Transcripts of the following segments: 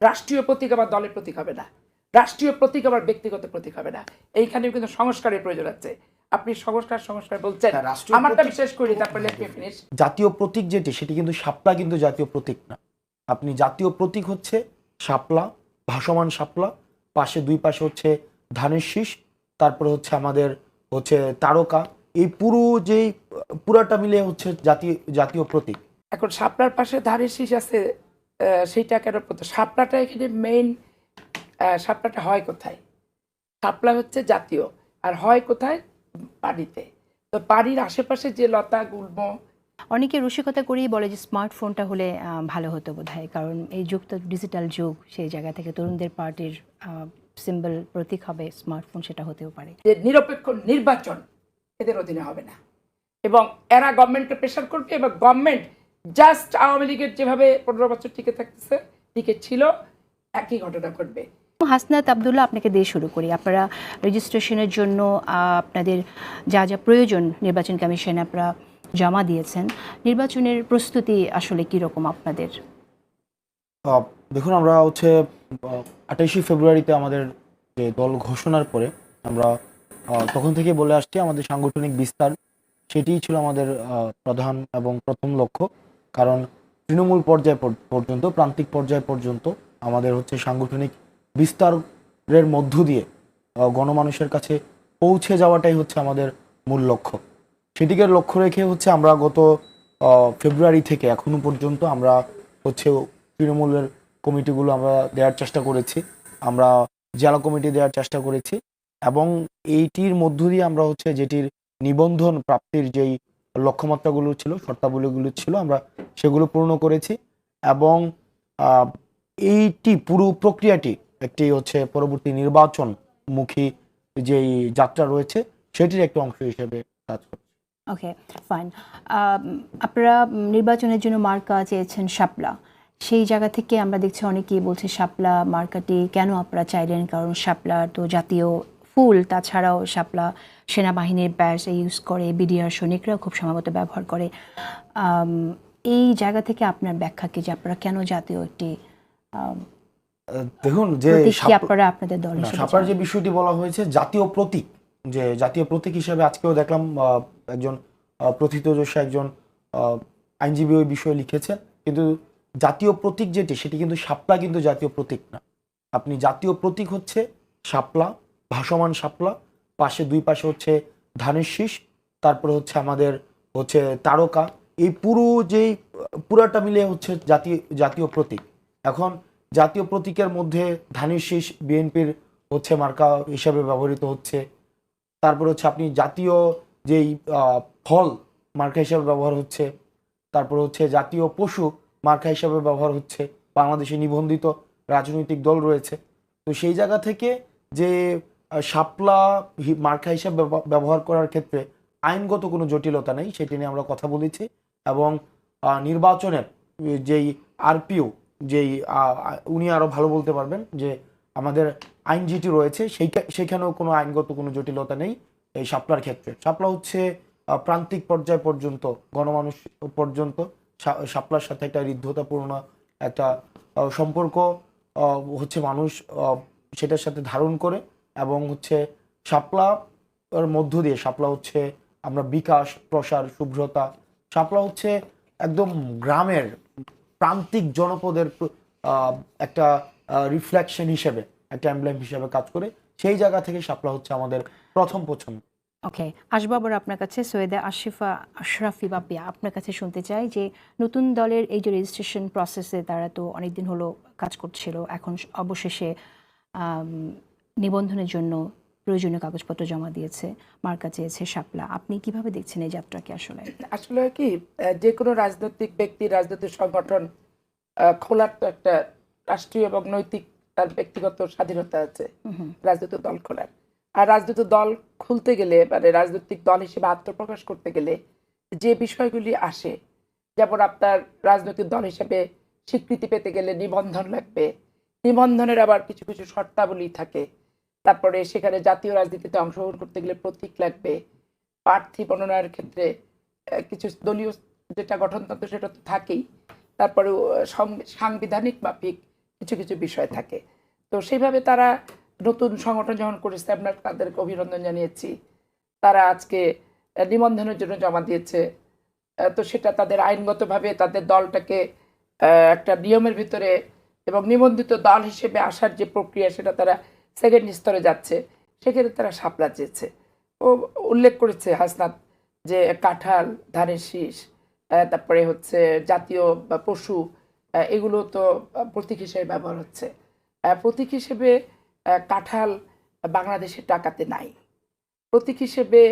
রাষ্ট্রীয় প্রতীক আবার দলের প্রতীক হবে না। রাষ্ট্রীয় প্রতীক আবার ব্যক্তিগত প্রতীক হবে না। এইখানেও কিন্তু সংস্কারের প্রয়োজন আছে। আপনি সংস্কার সংস্কার বলছেন। হ্যাঁ, আমারটা বিশেষ করি তারপরে ফিনিশ জাতীয় প্রতীক যেটি সেটি কিন্তু শাপলা কিন্তু জাতীয় প্রতীক না। আপনি জাতীয় প্রতীক হচ্ছে শাপলা ভাসমান শাপলা পাশে দুই পাশে হচ্ছে ধানের শীষ তারপরে হচ্ছে আমাদের হচ্ছে তারকা। এই পুরো যেই পুরাটা মিলে হচ্ছে জাতীয় জাতীয় প্রতীক। এখন শাপলার পাশে ধানের শীষ আছে সেইটা কেন প্রথম শাপলাটা এখানে মেইন শাপলাটা হয় কোথায়? শাপলা হচ্ছে জাতীয় আর হয় কোথায়? পানিতে। তো পানির আশেপাশে যে লতা গুল্ম অনেকে রসিকতা করেই বলে যে স্মার্টফোনটা হলে ভালো হতো বোধহয়। কারণ এই যুগ তো ডিজিটাল যুগ সেই জায়গা থেকে তরুণদের পার্টির সিম্বল প্রতীক হবে স্মার্টফোন সেটা হতেও পারে। যে নিরপেক্ষ নির্বাচন এদের অধীনে হবে না। এবং এরা গভর্নমেন্টকে প্রেশার করবে এবং গভর্নমেন্ট জাস্ট আওয়ামী লীগের যেভাবে পনেরো বছর টিকে থাকতেছে টিকে ছিল একই ঘটনা ঘটবে। হাসনাত আবদুল্লাহ আপনাকে দিয়ে শুরু করি। আপনারা রেজিস্ট্রেশনের জন্য আহ, আপনাদের যা যা প্রয়োজন নির্বাচন কমিশন আপনারা জমা দিয়েছেন নির্বাচনের প্রস্তুতি আসলে কীরকম আপনাদের? আহ, দেখুন আমরা হচ্ছে আঠাইশে ফেব্রুয়ারিতে আমাদের যে দল ঘোষণার পরে আমরা আহ, তখন থেকে বলে আসছি আমাদের সাংগঠনিক বিস্তার সেটিই ছিল আমাদের আহ, প্রধান এবং প্রথম লক্ষ্য। কারণ তৃণমূল পর্যায় পর- পর্যন্ত, প্রান্তিক পর্যায় পর্যন্ত আমাদের হচ্ছে সাংগঠনিক বিস্তারের মধ্য দিয়ে গণমানুষের কাছে পৌঁছে যাওয়াটাই হচ্ছে আমাদের মূল লক্ষ্য। সেটিকে লক্ষ্য রেখে হচ্ছে আমরা গত ফেব্রুয়ারি থেকে এখনও পর্যন্ত আমরা হচ্ছে তৃণমূলের কমিটিগুলো আমরা দেওয়ার চেষ্টা করেছি। আমরা জেলা কমিটি দেওয়ার চেষ্টা করেছি এবং এইটির মধ্য দিয়ে আমরা হচ্ছে যেটির নিবন্ধন প্রাপ্তির যেই লক্ষ্যমাত্রাগুলো ছিল, শর্তাবলীগুলো ছিল, আমরা সেগুলো পূর্ণ করেছি এবং এইটি পুরো প্রক্রিয়াটি একটি হচ্ছে পরবর্তী নির্বাচন মুখী যেই যাত্রা রয়েছে, সেটির একটা অংশ হিসেবে কাজ করছে। Okay, fine. আপনারা নির্বাচনের জন্য মার্কা চেয়েছেন শাপলা। সেই জায়গা থেকে আমরা দেখছি অনেকেই বলছে শাপলা মার্কাটি কেন আপনারা চাইলেন? কারণ শাপলা তো জাতীয় ফুল তাছাড়াও শাপলা সেনাবাহিনীর ব্যাস ইউজ করে বিডিআর সৈনিকরাও খুব সম্ভবত ব্যবহার করে। এই জায়গা থেকে আপনার ব্যাখ্যা কি যে আপনারা কেন জাতীয় একটি দেখুন যে আপনারা আপনাদের দল চান? যে বিষয়টি বলা হয়েছে জাতীয় প্রতীক যে জাতীয় প্রতীক হিসেবে আজকেও দেখলাম একজন প্রথিতযশা একজন আইনজীবী ওই বিষয়ে লিখেছেন। কিন্তু জাতীয় প্রতীক যেটি সেটি কিন্তু শাপলা কিন্তু জাতীয় প্রতীক না। আপনি জাতীয় প্রতীক হচ্ছে শাপলা ভাসমান শাপলা, পাশে দুই পাশে হচ্ছে ধানের শীষ, তারপরে হচ্ছে আমাদের হচ্ছে তারকা। এই পুরো যেই, পুরাটা মিলে হচ্ছে জাতীয় জাতীয় প্রতীক। এখন জাতীয় প্রতীকের মধ্যে ধানের শীষ বিএনপির হচ্ছে মার্কা হিসাবে ব্যবহৃত হচ্ছে। তারপর হচ্ছে আপনি জাতীয় যেই ফল মার্কা হিসাবে ব্যবহার হচ্ছে। তারপর হচ্ছে জাতীয় পশু মার্কা হিসাবে ব্যবহার হচ্ছে। বাংলাদেশে নিবন্ধিত রাজনৈতিক দল রয়েছে। তো সেই জায়গা থেকে যে শাপলা মার্কা হিসাবে ব্যবহার করার ক্ষেত্রে আইনগত কোনো জটিলতা নেই, সেটি নিয়ে আমরা কথা বলেছি। এবং নির্বাচনের যেই আরপিও, যেই উনি আরও ভালো বলতে পারবেন যে আমাদের আইন যেটি রয়েছে, সেইটা সেখানেও কোনো আইনগত কোনো জটিলতা নেই এই শাপলার ক্ষেত্রে। শাপলা হচ্ছে প্রান্তিক পর্যায় পর্যন্ত, গণমানুষ পর্যন্ত শাপলার সাথে একটা হৃদ্ধতাপূর্ণ একটা সম্পর্ক হচ্ছে মানুষ সেটার সাথে ধারণ করে। এবং হচ্ছে শাপলা এর মধ্য দিয়ে, শাপলা হচ্ছে আমরা বিকাশ, প্রসার, শুভ্রতা, শাপলা হচ্ছে একদম গ্রামের প্রান্তিক জনপদের একটা রিফ্লেকশন হিসেবে, একটা এমব্লেম হিসেবে কাজ করে, সেই জায়গা থেকে শাপলা হচ্ছে আমাদের প্রথম পছন্দ। ওকে আসব আবার আপনার কাছে, সৈয়দা আশিফা আশরাফি বাপিয়া আপনার কাছে শুনতে চাই যে নতুন দলের এই যে রেজিস্ট্রেশন প্রসেসে তারা তো অনেকদিন হলো কাজ করছিল, এখন অবশেষে নিবন্ধনের জন্য প্রয়োজনীয় কাগজপত্র জমা দিয়েছে মার্কা চেয়েছে শাপলা। আপনি কীভাবে দেখছেন এই যাত্রাকে আসলে? আসলে কি যে কোনো রাজনৈতিক ব্যক্তি রাজনৈতিক সংগঠন খোলার তো একটা রাষ্ট্রীয় এবং নৈতিক তার ব্যক্তিগত স্বাধীনতা আছে রাজনৈতিক দল খোলার। আর রাজনৈতিক দল খুলতে গেলে মানে রাজনৈতিক দল হিসেবে আত্মপ্রকাশ করতে গেলে যে বিষয়গুলি আসে যেমন আপনার রাজনৈতিক দল হিসেবে স্বীকৃতি পেতে গেলে নিবন্ধন লাগবে। নিবন্ধনের আবার কিছু কিছু শর্তাবলী থাকে। তারপরে সেখানে জাতীয় রাজনীতিতে অংশগ্রহণ করতে গেলে প্রতীক লাগবে। প্রার্থী মনোনয়নের ক্ষেত্রে কিছু দলীয় যেটা গঠনতন্ত্র সেটা তো থাকেই। তারপরে সাংবিধানিক মাফিক কিছু কিছু বিষয় থাকে। তো সেইভাবে তারা নতুন সংগঠন যখন করেছে, আমরা তাদেরকে অভিনন্দন জানিয়েছি। তারা আজকে নিবন্ধনের জন্য জমা দিয়েছে। তো সেটা তাদের আইনগতভাবে তাদের দলটাকে একটা নিয়মের ভিতরে এবং নিবন্ধিত দল হিসেবে আসার যে প্রক্রিয়া, সেটা তারা সেকেন্ড স্তরে যাচ্ছে, সেক্ষেত্রে তারা সাপলা চেয়েছে। ও উল্লেখ করেছে হাসনাত যে কাঁঠাল, ধানের শীষ তারপরে হচ্ছে জাতীয় বা পশু এগুলো তো প্রতীক হিসেবে ব্যবহার হচ্ছে। প্রতীক হিসেবে কাঁঠাল বাংলাদেশের টাকাতে নাই। প্রতীক হিসেবে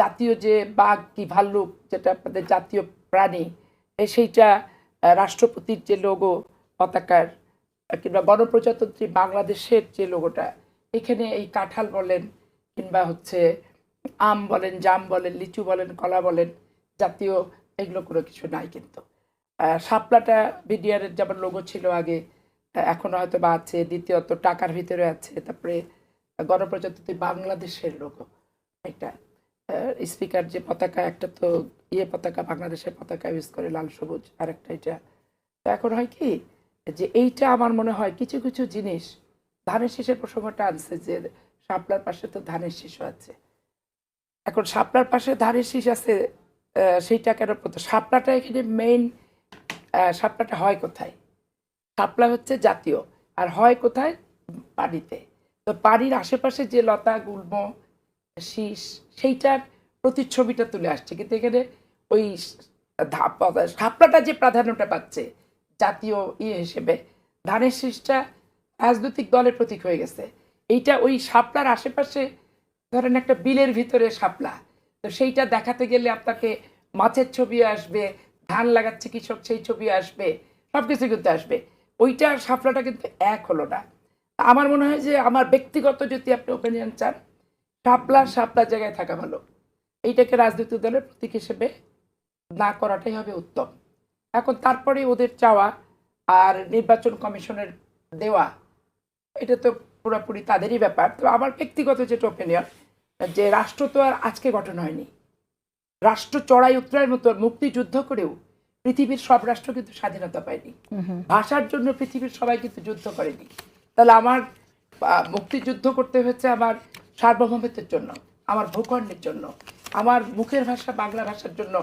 জাতীয় যে বাঘ কি ভাল্লুক, যেটা আপনাদের জাতীয় প্রাণী সেইটা রাষ্ট্রপতির যে লোগো পতাকার কিংবা গণপ্রজাতন্ত্রী বাংলাদেশের যে লোগোটা এখানে এই কাঁঠাল বলেন কিংবা হচ্ছে আম বলেন জাম বলেন লিচু বলেন কলা বলেন জাতীয় এগুলো কোনো কিছু নাই কিন্তু। শাপলাটা বিডিআরের যেমন লোগো ছিল আগে আহ, এখনও হয়তো বা আছে দ্বিতীয়ত টাকার ভিতরে আছে তারপরে গণপ্রজাতন্ত্রী বাংলাদেশের লোগো। এটা স্পিকার যে পতাকা একটা তো ইয়ে পতাকা বাংলাদেশের পতাকা ইউজ করে লাল সবুজ আর একটা এটা এখন হয় কি যে এইটা আমার মনে হয় কিছু কিছু জিনিস ধানের শীষের প্রসঙ্গটা আনছে যে শাপলার পাশে তো ধানের শীষও আছে। এখন শাপলার পাশে ধানের শীষ আছে সেইটা কেন শাপলাটা এখানে মেইন শাপলাটা হয় কোথায়? শাপলা হচ্ছে জাতীয় আর হয় কোথায়? পানিতে। তো পানির আশেপাশে যে লতা, গুল্ম, শীষ সেইটার প্রতিচ্ছবিটা তুলে আসছে। কিন্তু এখানে ওই শাপলাটা যে প্রাধান্যটা পাচ্ছে জাতীয় ইয়ে হিসেবে। ধানের শীষটা রাজনৈতিক দলের প্রতীক হয়ে গেছে। এইটা ওই শাপলার আশেপাশে ধরেন একটা বিলের ভিতরে শাপলা। তো সেইটা দেখাতে গেলে আপনাকে মাছের ছবি আসবে, ধান লাগাচ্ছে কৃষক, সেই ছবি আসবে সব কিছু কিন্তু আসবে। ওইটা আর শাপলাটা কিন্তু এক হলো না। আমার মনে হয় যে আমার ব্যক্তিগত যদি আপনি ওপিনিয়ন চান, শাপলা শাপলার জায়গায় থাকা ভালো। এইটাকে রাজনৈতিক দলের প্রতীক হিসেবে না করাটাই হবে উত্তম। এখন তারপরে ওদের চাওয়া আর নির্বাচন কমিশনের দেওয়া এটা তো পুরোপুরি তাদেরই ব্যাপার। তো আমার ব্যক্তিগত যেটা ওপিনিয়ন যে রাষ্ট্র তো আর আজকে গঠন হয়নি। রাষ্ট্র চড়াই উত্তরায়ের মতো মুক্তিযুদ্ধ করেও পৃথিবীর সব রাষ্ট্র কিন্তু স্বাধীনতা পায়নি। ভাষার জন্য পৃথিবীর সবাই কিন্তু যুদ্ধ করেনি। তাহলে আমার মুক্তিযুদ্ধ করতে হচ্ছে আমার সার্বভৌমত্বের জন্য আমার ভূখণ্ডের জন্য আমার মুখের ভাষা বাংলা ভাষার জন্য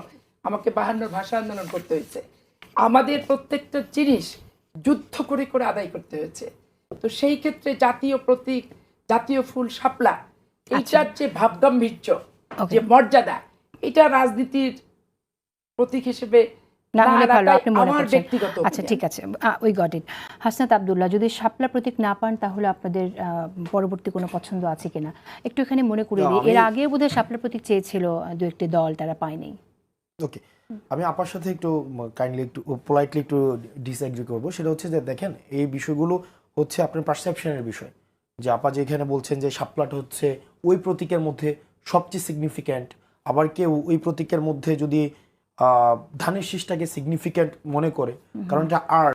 আমাকে বাহান্নর ভাষা আন্দোলন করতে হয়েছে। আমাদের প্রত্যেকটা জিনিস যুদ্ধ করে করে আদায় করতে হয়েছে। তো সেই ক্ষেত্রে জাতীয় প্রতীক জাতীয় ফুল শাপলা এইটার যে ভাবগাম্ভীর্য যে মর্যাদা এটা রাজনীতির প্রতীক হিসেবে না হলে ভালো আপনি মনে করছেন। আচ্ছা ঠিক আছে। ওই গট ইট হাসনাত আবদুল্লাহ যদি শাপলা প্রতীক না পান তাহলে আপনাদের আহ, পরবর্তী কোনো পছন্দ আছে কিনা? একটু এখানে মনে করে দিই। এর আগে বোধহয় শাপলা প্রতীক চেয়েছিল দু একটি দল তারা পায়নি। ওকে আমি আপার সাথে একটু কাইন্ডলি একটু পোলাইটলি একটু ডিসএগ্রি করব। সেটা হচ্ছে যে দেখেন এই বিষয়গুলো হচ্ছে আপনার পারসেপশনের বিষয়। যে আপা যেখানে বলছেন যে সাপলাট হচ্ছে ওই প্রতীকের মধ্যে সবচেয়ে সিগনিফিক্যান্ট আবার কেউ ওই প্রতীকের মধ্যে যদি আহ, ধানের শীষটাকে সিগনিফিক্যান্ট মনে করে কারণ এটা আর্ট